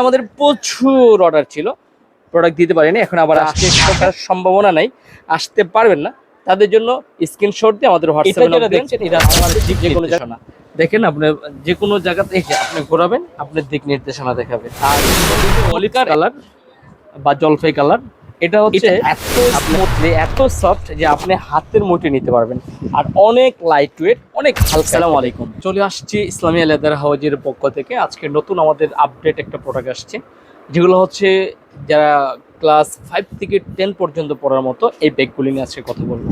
আমাদের প্রচুর অর্ডার ছিল। প্রোডাক্ট দিতে পারিনি এখন আবার আসতে থাকার সম্ভাবনা নাই। আসতে পারবেন না। তাদের জন্য স্ক্রিনশট দিয়ে আমাদের হোয়াটসঅ্যাপে জায়গা দেখেন আপনি যে কোনো জায়গাতে এসে আপনি ঘোরাবেন আপনার দিক নির্দেশনা দেখাবে আর অলিকার কালার বা জলফাই কালার এটা হচ্ছে এত স্মুথলি এত সফট যে আপনি হাতের মুঠে নিতে পারবেন। আর অনেক লাইট ওয়েট অনেক হালকা সালাম আলাইকুম। চলে আসছি ইসলামিয়া লেদার হাউজের পক্ষ থেকে। আজকে নতুন আমাদের আপডেট একটা প্রোডাক্ট আসছে যেগুলো হচ্ছে যারা ক্লাস ফাইভ থেকে টেন পর্যন্ত পড়ার মতো এই ব্যাগগুলি নিয়ে আজকে কথা বলব।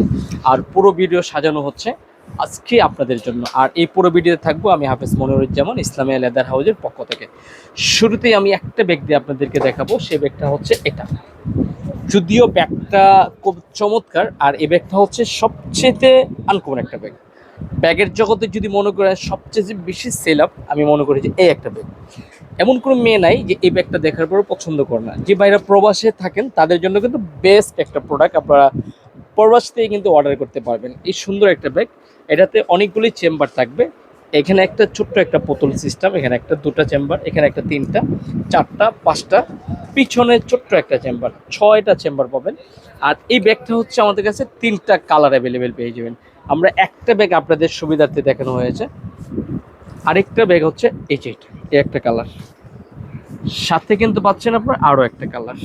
আর পুরো ভিডিও সাজানো হচ্ছে আজকে আপনাদের জন্য। আর এই পুরো ভিডিওতে থাকব আমি হাফেজ মনিরুজ্জামান ইসলামিয়া লেদার হাউজের পক্ষ থেকে। শুরুতেই আমি একটা ব্যাগ দিয়ে আপনাদেরকে দেখাবো সেই ব্যাগটা হচ্ছে এটা। যদিও ব্যাগটা খুব চমৎকার, আর এই ব্যাগটা হচ্ছে সবচেয়ে আনকমন একটা ব্যাগ। ব্যাগের জগতে যদি মনে করেন সবচেয়ে বেশি সেল আপ আমি মনে করি যে এই একটা ব্যাগ। এমন কোনো মেয়ে নাই যে এই ব্যাগটা দেখার পর পছন্দ করে না। যে বাইরে প্রবাসে থাকেন, তাদের জন্য কিন্তু বেস্ট একটা প্রোডাক্ট আপনারা প্রবাস থেকে কিন্তু অর্ডার করতে পারবেন। এই সুন্দর একটা ব্যাগ। এটাতে অনেকগুলি চেম্বার থাকবে। এখানে একটা ছোট্ট একটা বোতল সিস্টেম এখানে একটা দুটো চেম্বার এখানে একটা তিনটা চারটা পাঁচটা পিছনে ছোট্ট একটা চেম্বার ছয়টা চেম্বার পাবেন। আর এই ব্যাগটা হচ্ছে আমাদের কাছে তিনটা কালার অ্যাভেলেবেল পেয়ে যাবেন। আমরা একটা ব্যাগ আপনাদের সুবিধার্থে দেখানো হয়েছে। আরেকটা ব্যাগ হচ্ছে এই যে এটা, এই একটা কালার সাথে কিন্তু পাচ্ছেন আপনার আরও একটা কালার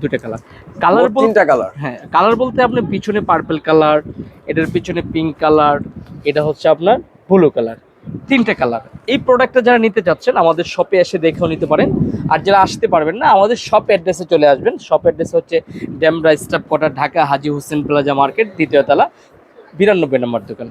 দুটো কালার কালার তিনটা কালার হ্যাঁ কালার বলতে আপনি পিছনে পার্পল কালার এটার পিছনে পিঙ্ক কালার এটা হচ্ছে আপনার ব্লু কালার তিনটে কালার। এই প্রোডাক্টটা যারা নিতে চাচ্ছেন, আমাদের শপে এসে দেখেও নিতে পারেন। আর যারা আসতে পারবেন না, আমাদের শপ অ্যাড্রেসে চলে আসবেন। শপ অ্যাড্রেস হচ্ছে Demra staff quarter Dhaka, Haji Hossain plaza market, দ্বিতীয় তলা, বিরানব্বই নম্বর দোকান।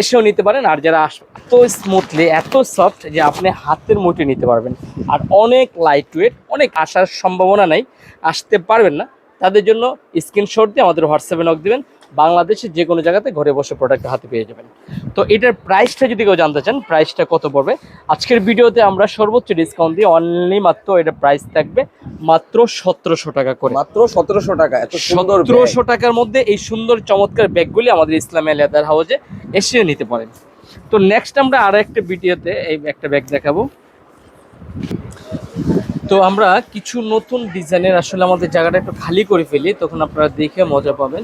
এসেও নিতে পারেন। আর যারা এত স্মুথলি এত সফট যে আপনি হাতের মুঠে নিতে পারবেন। আর অনেক লাইট ওয়েট অনেক আসার সম্ভাবনা নাই। আসতে পারবেন না। তাদের জন্য স্ক্রিনশট দিয়ে আমাদের হোয়াটসঅ্যাপে নক দিবেন। বাংলাদেশের যে কোনো জায়গাতে ঘরে বসে প্রোডাক্ট হাতে পেয়ে যাবেন। তো এটার প্রাইসটা যদি কেউ জানতে চান প্রাইসটা কত পড়বে? আজকের ভিডিওতে আমরা সর্বোচ্চ ডিসকাউন্ট দিয়ে অনলি মাত্র এটার প্রাইস থাকবে মাত্র সতেরোশো টাকা করে। মাত্র সতেরোশো টাকা এত সুন্দর bag। সতেরোশো টাকার মধ্যে এই সুন্দর চমৎকার ব্যাগগুলি আমাদের ইসলামিয়া লেদার হাউজে এসে নিতে পারেন। তো নেক্সট আমরা আরও একটা ভিডিওতে এই একটা ব্যাগ দেখাবো। তো আমরা কিছু নতুন ডিজাইনের আসলে আমাদের জায়গাটা একটু খালি করে ফেলি, তখন আপনারা দেখে মজা পাবেন।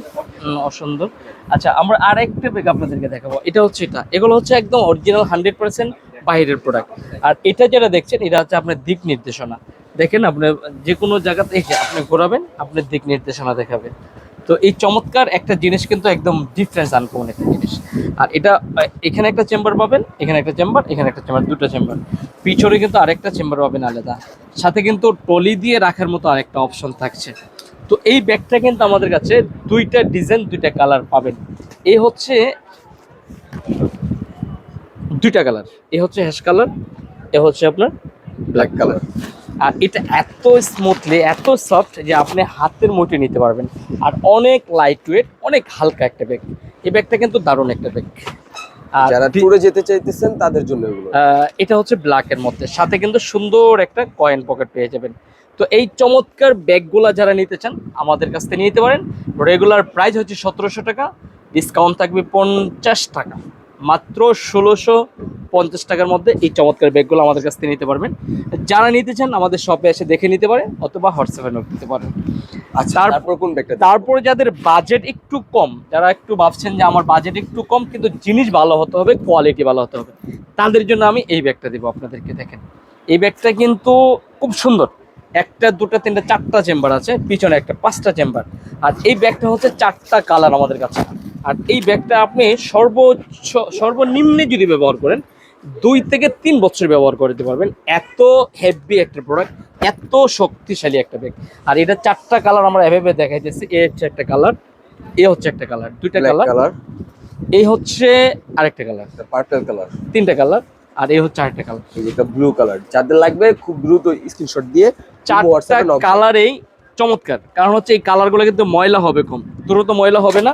অসুন্দর। আচ্ছা আমরা আর একটা ব্যাগ আপনাদেরকে দেখাবো। এটা হচ্ছে এটা। এগুলো হচ্ছে একদম অরিজিনাল হান্ড্রেড পার্সেন্ট বাইরের প্রোডাক্ট আর এটা যেটা দেখছেন, এটা হচ্ছে আপনার দিক নির্দেশনা। দেখেন, আপনি যে কোনো জায়গাতে এসে আপনি ঘোরাবেন আপনার দিক নির্দেশনা দেখাবে তো এই চমৎকার একটা জিনিস কিন্তু একদম ডিফারেন্স আনকমন একটা জিনিস। আর এটা এখানে একটা চেম্বার পাবেন, এখানে একটা চেম্বার এখানে একটা চেম্বার দুটো চেম্বার পিছনে কিন্তু আরেকটা চেম্বার পাবেন আলাদা। সাথে কিন্তু টলি দিয়ে রাখার মতো আরেকটা অপশন থাকছে। তো এই ব্যাগটা কিন্তু আমাদের কাছে দুইটা ডিজাইন দুইটা কালার পাবেন। এই হচ্ছে দুইটা কালার এ হচ্ছে হ্যাশ কালার এ হচ্ছে আপনার ব্ল্যাক কালার আর এটা এত স্মুথলি এত সফট যে আপনি হাতের মুঠে নিতে পারবেন। আর অনেক লাইট ওয়েট অনেক হালকা একটা ব্যাগ এই ব্যাগটা কিন্তু দারুণ একটা ব্যাগ যারা ট্যুরে যেতে চাইতেছেন তাদের জন্য এগুলো। এটা হচ্ছে ব্ল্যাকের মধ্যে। সাথে কিন্তু সুন্দর একটা কয়েন পকেট পেয়ে যাবেন। তো এই চমৎকার ব্যাগগুলা যারা নিতে চান আমাদের কাছ থেকে নিতে পারেন। রেগুলার প্রাইস হচ্ছে সতেরোশো টাকা ডিসকাউন্ট থাকবে পঞ্চাশ টাকা। মাত্র ষোলোশো পঞ্চাশ টাকার মধ্যে এই চমৎকার ব্যাগগুলো আমাদের কাছ থেকে নিতে পারবেন। যারা নিতে চান আমাদের শপে এসে দেখে নিতে পারে অথবা হোয়াটসঅ্যাপে নোট দিতে পারেন। আচ্ছা তার- তারপর কোন ব্যাগটা তারপরে যাদের বাজেট একটু কম যারা একটু ভাবছেন যে আমার বাজেট একটু কম কিন্তু জিনিস ভালো হতে হবে কোয়ালিটি ভালো হতে হবে তাদের জন্য আমি এই ব্যাগটা দেবো আপনাদেরকে দেখেন। এই ব্যাগটা কিন্তু খুব সুন্দর। একটা দুটো তিনটা চারটা চেম্বার আছে পিছনে একটা পাঁচটা চেম্বার আর এই ব্যাগটা হচ্ছে চারটা কালার আমাদের কাছে। আর এই ব্যাগটা আপনি সর্বোচ্চ সর্বনিম্নে যদি ব্যবহার করেন দুই থেকে তিন বছর ব্যবহার করতে পারবেন। এত হেভি একটা প্রোডাক্ট এত শক্তিশালী একটা ব্যাগ আর এটা চারটা কালার আমরা এভাবে দেখাইতেছি। এ হচ্ছে একটা কালার এ হচ্ছে একটা কালার দুইটা কালার কালার এই হচ্ছে আরেকটা কালার পার্পল কালার তিনটা কালার আর এই হচ্ছে আরেকটা কালার এটা ব্লু কালার যাদের লাগবে খুব দ্রুত স্ক্রিনশট দিয়ে চারটা কালারেই চমৎকার। কারণ হচ্ছে এই কালারগুলো কিন্তু ময়লা হবে কম। দ্রুত ময়লা হবে না।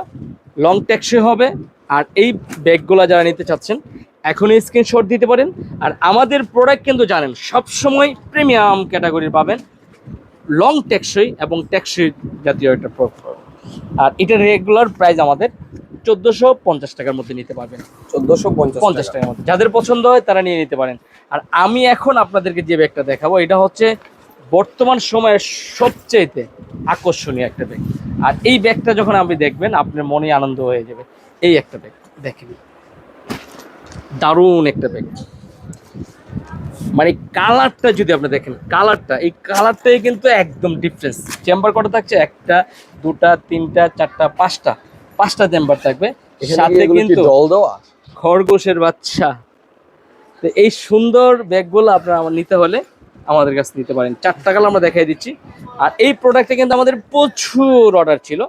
লং টেকসই হবে আর এই ব্যাগগুলো যারা নিতে চাচ্ছেন এখনই স্ক্রিনশট দিতে পারেন। আর আমাদের প্রোডাক্ট কিন্তু জানেন সবসময় প্রিমিয়াম ক্যাটাগরির পাবেন লং ট্যাক্সই এবং টেকসই জাতীয় একটা আর এটা রেগুলার প্রাইস আমাদের চোদ্দোশো পঞ্চাশ টাকার মধ্যে নিতে পারবেন। চোদ্দশো পঞ্চাশ টাকার মধ্যে। যাদের পছন্দ হয় তারা নিয়ে নিতে পারেন। আর আমি এখন আপনাদেরকে যে ব্যাগটা দেখাবো এটা হচ্ছে বর্তমান সময়ের সবচেয়েতে আকর্ষণীয় একটা ব্যাগ আর এই ব্যাগটা যখন আপনি দেখবেন আপনার মনে আনন্দ হয়ে যাবে। এই একটা ব্যাগ দেখেন। দারুণ একটা ব্যাগ মানে কালারটা যদি আপনি দেখেন কালারটা এই কালারটাই কিন্তু একদম ডিফারেন্স চেম্বার কটা থাকছে? একটা দুটা তিনটা চারটা পাঁচটা। পাঁচটা চেম্বার থাকবে। সাথে কিন্তু খরগোশের বাচ্চা। তো এই সুন্দর ব্যাগগুলো আপনার আমার নিতে হলে আমাদের কাছে নিতে পারেন। চারটা কালার আমরা দেখাই দিচ্ছি। আর এই প্রোডাক্টে কিন্তু আমাদের প্রচুর অর্ডার ছিল।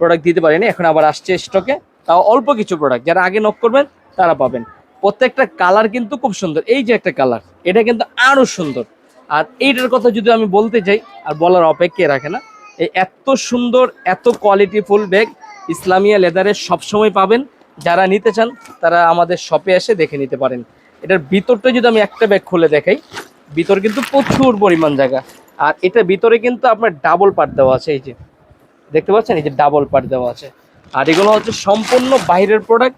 প্রোডাক্ট দিতে পারিনি, এখন আবার আসছে স্টকে তাও অল্প কিছু প্রোডাক্ট যারা আগে নক করবেন, তারা পাবেন। প্রত্যেকটা কালার কিন্তু খুব সুন্দর। এই যে একটা কালার, এটা কিন্তু আরও সুন্দর। আর এইটার কথা যদি আমি বলতে চাই আর বলার অপেক্ষায় রাখে না, এই এত সুন্দর, এত কোয়ালিটি ফুল ব্যাগ ইসলামিয়া লেদারের সবসময় পাবেন। যারা নিতে চান, তারা আমাদের শপে এসে দেখে নিতে পারেন। এটার ভিতরটা যদি আমি একটা ব্যাগ খুলে দেখাই ভিতর কিন্তু প্রচুর পরিমাণ জায়গা। আর এটা ভিতরে কিন্তু আপনার ডাবল পার্ট দেওয়া আছে, এই যে। দেখতে পাচ্ছেন? এই যে ডাবল পার্ট দেওয়া আছে। আর এগুলো হচ্ছে সম্পূর্ণ বাইরের প্রোডাক্ট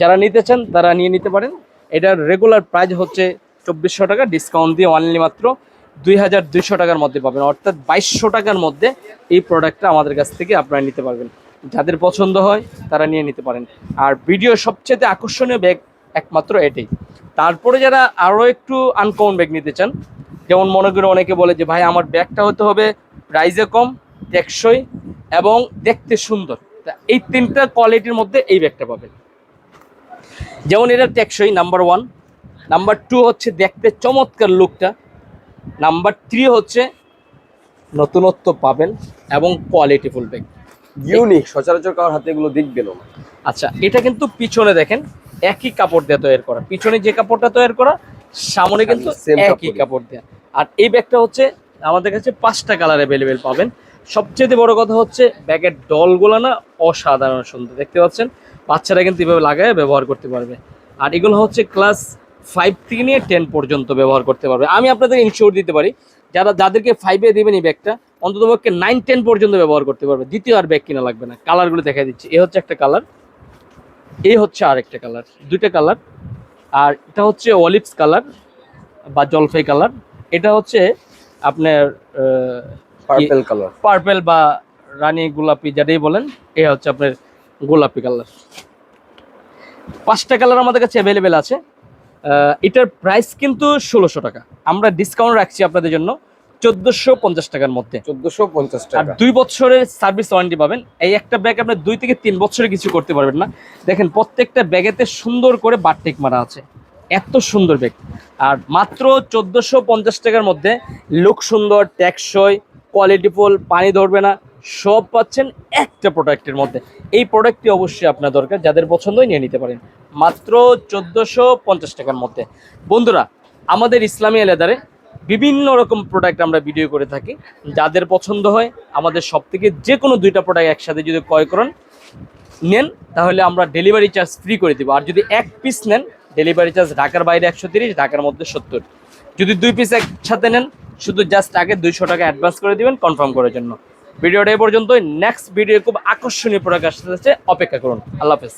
যারা নিতে চান, তারা নিয়ে নিতে পারেন। এটার রেগুলার প্রাইস হচ্ছে চব্বিশশো টাকা ডিসকাউন্ট দিয়ে অনলি মাত্র দুই হাজার দুইশো টাকার মধ্যে পাবেন। অর্থাৎ বাইশশো টাকার মধ্যে এই প্রোডাক্টটা আমাদের কাছ থেকে আপনারা নিতে পারবেন। যাদের পছন্দ হয়, তারা নিয়ে নিতে পারেন। আর ভিডিও সবচেয়ে আকর্ষণীয় ব্যাগ একমাত্র এটাই। তারপরে যারা আরও একটু আনকমন ব্যাগ নিতে চান যেমন মনে করে অনেকে বলে যে ভাই আমার ব্যাগটা হতে হবে প্রাইজে কম টেকসই এবং দেখতে সুন্দর। তা এই তিনটা কোয়ালিটির মধ্যে এই ব্যাগটা পাবেন। যেমন এটা টেকসই নাম্বার ওয়ান নাম্বার টু হচ্ছে দেখতে চমৎকার লুকটা নাম্বার থ্রি হচ্ছে নতুনত্ব পাবেন এবং কোয়ালিটিফুল ব্যাগ ইউনিক সচরাচর কারোর হাতে এগুলো দেখবেন আচ্ছা এটা কিন্তু পিছনে দেখেন। একই কাপড় দিয়ে তৈরি করা। পিছনে যে কাপড়টা তৈরি করা সামনে কিন্তু একই কাপড়। দেওয়া আর এই ব্যাগটা হচ্ছে আমাদের কাছে পাঁচটা কালার অ্যাভেলেবেল পাবেন। সবচেয়ে বড় কথা হচ্ছে ব্যাগের ডলগুলো না অসাধারণ সুন্দর। দেখতে পাচ্ছেন? বাচ্চারা কিন্তু এভাবে লাগায় ব্যবহার করতে পারবে। আর এগুলো হচ্ছে ক্লাস ফাইভ থেকে নিয়ে টেন পর্যন্ত ব্যবহার করতে পারবে। আমি আপনাদের ইনশিওর দিতে পারি যারা যাদেরকে ফাইভে দেবেন এই ব্যাগটা অন্তত পক্ষে নাইন টেন পর্যন্ত ব্যবহার করতে পারবে। দ্বিতীয় আর ব্যাগ কিনা লাগবে না। কালারগুলো দেখা দিচ্ছে। এ হচ্ছে একটা কালার এই হচ্ছে আরেকটা কালার দুইটা কালার। আর এটা হচ্ছে অলিভস কালার বা জলফাই কালার। এটা হচ্ছে আপনার পার্পল কালার পার্পেল বা রানী গোলাপি যেটাই বলেন এ হচ্ছে আপনার গোলাপি কালার। পাঁচটা কালার আমাদের কাছে অ্যাভেলেবেল আছে। এটার প্রাইস কিন্তু ষোলোশো টাকা। আমরা ডিসকাউন্ট রাখছি আপনাদের জন্য। চোদ্দোশো পঞ্চাশ টাকার মধ্যে। চোদ্দশো পঞ্চাশ আর টাকা। দুই বছরের সার্ভিস ওয়ারেন্টি পাবেন। এই একটা ব্যাগ আপনার দুই থেকে তিন বছরে কিছু করতে পারবেন না। দেখেন প্রত্যেকটা ব্যাগেতে সুন্দর করে বারটেক মারা আছে। এত সুন্দর ব্যাগ। আর মাত্র চোদ্দোশো পঞ্চাশ টাকার মধ্যে লুক সুন্দর টেকসই কোয়ালিটিফুল পানি ধরবে না। সব পাচ্ছেন একটা প্রোডাক্টের মধ্যে। এই প্রোডাক্টটি অবশ্যই আপনার দরকার যাদের পছন্দই নিয়ে নিতে পারেন। মাত্র চোদ্দোশো পঞ্চাশ টাকার মধ্যে। বন্ধুরা আমাদের ইসলামী লেদারে বিভিন্ন রকম প্রোডাক্ট আমরা ভিডিও করে থাকি। যাদের পছন্দ হয়, আমাদের সব থেকে যে কোনো দুইটা প্রোডাক্ট একসাথে যদি ক্রয় করেন, নেন, তাহলে আমরা ডেলিভারি চার্জ ফ্রি করে দিব। আর যদি এক পিস নেন ডেলিভারি চার্জ ঢাকার বাইরে একশো তিরিশ, ঢাকার মধ্যে সত্তর। যদি দুই পিস একসাথে নেন, শুধু জাস্ট আগে দুইশো টাকা অ্যাডভান্স করে দিবেন কনফার্ম করার জন্য। ভিডিওটা এই পর্যন্তই। নেক্সট ভিডিও খুব আকর্ষণীয় প্রোডাক্ট আসতে অপেক্ষা করুন। আল্লাহ হাফেজ।